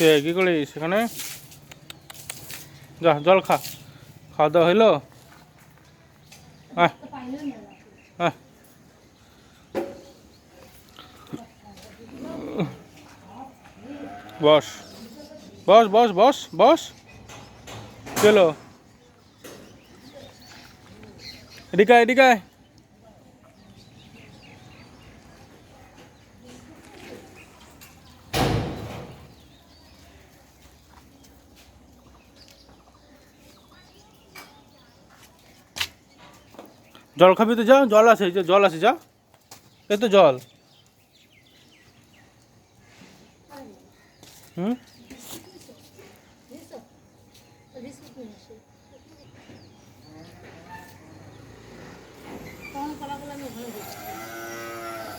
কে কী করিস সেখানে? যা, জল খা। খাওয়া দাওয়া হইল? আয় বস। বস বস বস বস। চলো। এদিকে এদিকে জল খাবি তো যা জল আছে যে জল আছে যা। এ তো জল। হুম?